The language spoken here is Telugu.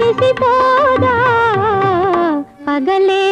కురిసిపోదా పగలే